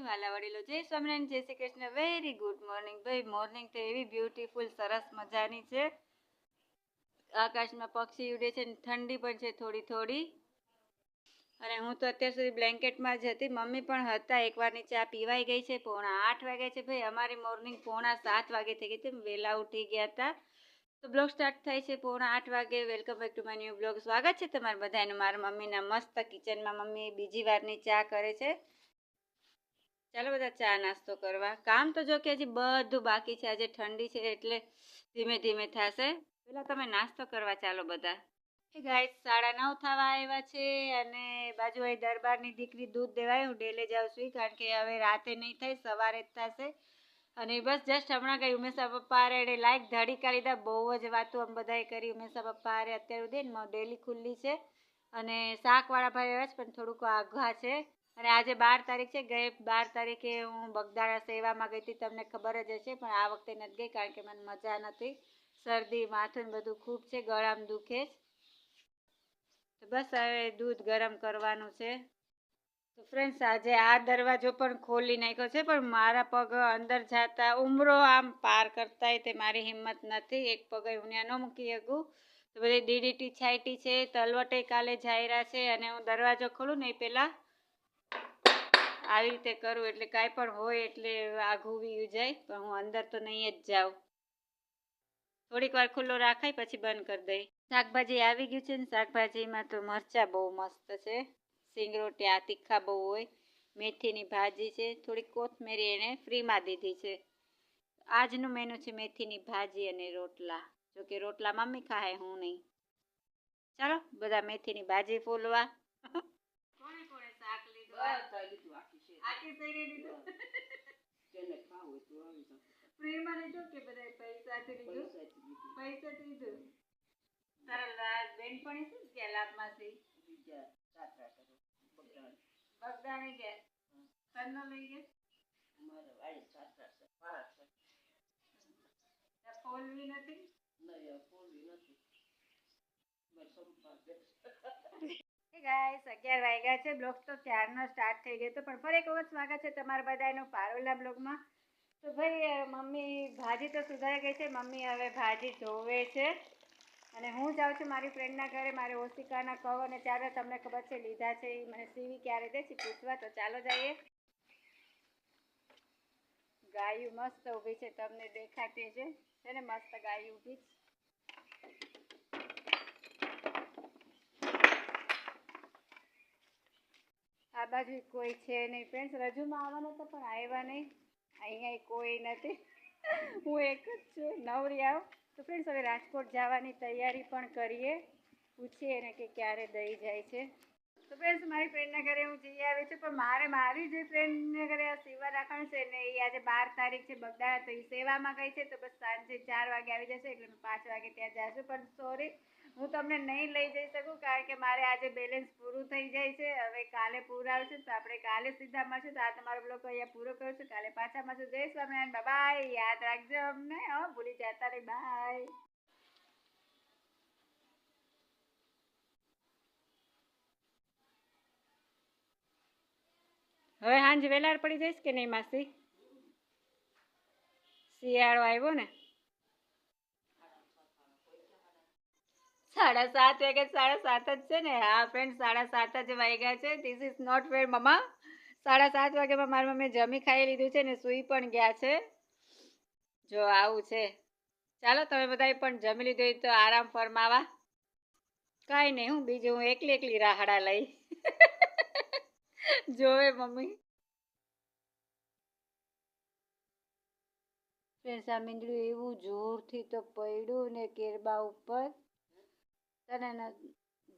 વાલા વડીલો જય સ્વામિનારાયણ, જય Shri Krishna. Very good morning ભાઈ મોર્નિંગ તો એવી બ્યુટીફુલ સરસ મજાની છે. આકાશમાં પક્ષી ઉડે છે ને ઠંડી પણ છે થોડી થોડી. અને હું તો અત્યાર સુધી બ્લેન્કેટમાં જ હતી. મમ્મી પણ હતા એકવારની ચા પીવાઈ ગઈ છે. પોણા આઠ વાગે છે. ભાઈ, અમારી મોર્નિંગ પોણા સાત વાગે થઈ ગઈ હતી. વહેલા ઉઠી ગયા હતા. તો બ્લોગ સ્ટાર્ટ થાય છે પોણા આઠ વાગે. Welcome back to my new blog સ્વાગત છે તમારા બધાનું. મારા મમ્મીના મસ્ત કિચનમાં મમ્મી બીજી વારની ચા કરે છે. ચાલો બધા ચા નાસ્તો કરવા. કામ તો જો કે હજી બધું બાકી છે. આજે ઠંડી છે એટલે ધીમે ધીમે થશે. પેલા તમે નાસ્તો કરવા ચાલો બધા. એ ગાય સાડા નવ થવા આવ્યા છે અને બાજુ અહીં દરબારની દીકરી દૂધ દેવાય. હું ડેલે જાઉં છું કારણ કે હવે રાતે નહીં થાય, સવારે જ થશે. અને બસ જસ્ટ હમણાં ગઈ ઉમેશા પપ્પા એને લાઈક કાઢી લીધા બહુ જ વાતો આમ બધાએ કરી. ઉમેશા પપ્પા અત્યારે સુધી ને ડેલી ખુલ્લી છે. અને શાકવાળા ભાઈ આવ્યા છે, પણ થોડુંક આઘા છે. અને આજે બાર તારીખ છે, ગઈ બાર તારીખે હું બગદાણા સેવામાં ગઈ હતી, તમને ખબર જ હશે, પણ આ વખતે નથી ગઈ કારણ કે મને મજા નથી. શરદી, માથું બધું ખૂબ છે, ગળામાં દુખે તો બસ હવે દૂધ ગરમ કરવાનું છે. તો ફ્રેન્ડ્સ આજે આ દરવાજો પણ ખોલી નાખ્યો છે, પણ મારા પગ અંદર જતા ઉમરો આમ પાર કરતાય તે મારી હિંમત નથી. એક પગ હું ત્યાં ન મૂકી શકું. તો બધી ડીડીટી છાયટી છે, તલવટે કાલે જાયરા છે, અને હું દરવાજો ખોલું ને એ પહેલાં આવી રીતે કરું એટલે કાંઈ પણ હોય એટલે આઘું વી જાય પણ હું અંદર તો નહીં જ જાઉં. થોડીક વાર ખુલ્લો રાખાય, પછી બંધ કરી દઈ. શાકભાજી આવી ગયું છે ને, શાકભાજીમાં તો મરચાં બહુ મસ્ત છે. સિંગરોટી આ તીખા બહુ હોય. મેથીની ભાજી છે, થોડીક કોથમેરી એણે ફ્રીમાં દીધી છે. આજનું મેનુ છે મેથીની ભાજી અને રોટલા. જોકે રોટલા મમ્મી ખાય, હું નહીં. ચાલો, બધા મેથીની ભાજી ફોલવા કોણે કોણે શાક લીધું આખી સૈરી લીધું પ્રેમાને જો કે બધા પૈસાથી લીધું. પૈસાથી લીધું. તારા બેનપણી શું કે લાભમાંથી? બગદાણે. ગયા. કન્નો લઈ ગયા? ત્યાં ફોલવી નથી? હે ગાઈસ અગિયાર વાગ્યા છે. બ્લોગ તો ત્યારનો સ્ટાર્ટ થઈ ગયો તો પણ ફરી એક વખત સ્વાગત છે તમારા બધાનું પારોલા બ્લોગમાં તો ભાઈ મમ્મી ભાજી તો સુધારી ગઈ છે. મમ્મી હવે ભાજી ધોવે છે. અને હું જાઉં છું મારી ફ્રેન્ડના ઘરે, મારે ઓશિકાના કહો અને ત્યારે તમને ખબર છે, લીધા છે એ મને સીવી ક્યારે દે છે, પૂછવા. તો ચાલો જઈએ. ગાયું મસ્ત ઊભી છે, તમને દેખાતી છે ને મસ્ત ગાયું ઊભી બાજુ કોઈ છે નહીં. ફ્રેન્ડ્સ રજૂમાં આવવાનો હતો પણ આવ્યા નહીં. અહીંયા કોઈ નથી. હું એક જ છું. નવરી આવ. તો ફ્રેન્ડ્સ હવે રાજકોટ જવાની તૈયારી પણ કરીએ. પૂછીએ એને કે ક્યારે દઈ જાય છે. તો ફ્રેન્ડ્સ મારી ફ્રેન્ડના ઘરે હું જઈ આવી છું, પણ મારે મારી જે ફ્રેન્ડને ઘરે આ સેવા રાખવાનું છે ને એ આજે બાર તારીખ છે, બગદાણા તો એ સેવામાં ગઈ છે, તો બસ સાંજે ચાર વાગે આવી જશે, એટલે પાંચ વાગે ત્યાં જશું. પણ સોરી હું તમને નહીં લઈ જઈ શકું કારણ કે મારે આજે બેલેન્સ પૂરું થઈ જાય છે. હવે કાલે પૂરું આવશે તો આપણે કાલે સીધા મળશું. તો આ તમારો બ્લોગ અહીંયા પૂરો કરું કાલે પાછા મળશું. જય સ્વામિનારાયણ. બાય યાદ રાખજો અમને. હો, ભૂલી જતા નહીં બાય હવે સાંજ વેલાર પડી જઈશ કે નહીં, માસી? શિયાળો આવ્યો ને? સાડા સાત વાગ્યા સાડા સાત જ છે ને? હા ફ્રેન્ડ સાડા સાત જ વાગ્યા છે. ધીસ ઇઝ નોટ વેર મમ્મા સાડા સાત વાગ્યામાં મારા મમ્મી જમી ખાઈ લીધું છે ને, સૂઈ પણ ગયા છે. જો, આવું છે. ચાલો, તમે બધાએ પણ જમી લીધું તો આરામ ફરમાવા. કાંઈ નહીં, હું બીજું, હું એકલી એકલી રાહડા લઈ. જોવે મમ્મી. ફ્રેન્ડ્સ આ એવું જોરથી તો પડ્યું ને, કેરબા ઉપર. તને એના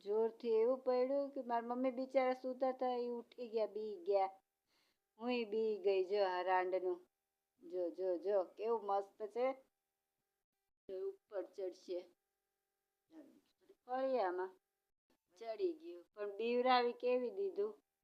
જોરથી એવું પડ્યું કે મારા મમ્મી બિચારા સૂતા હતા એ ઉઠી ગયા, બી ગયા. હું બી ગઈ, જો હરાંડનું જો જો જો, કેવું મસ્ત છે. ઉપર ચડશે. ફળિયામાં ચડી ગયું. પણ બીવરાવી કેવી દીધું?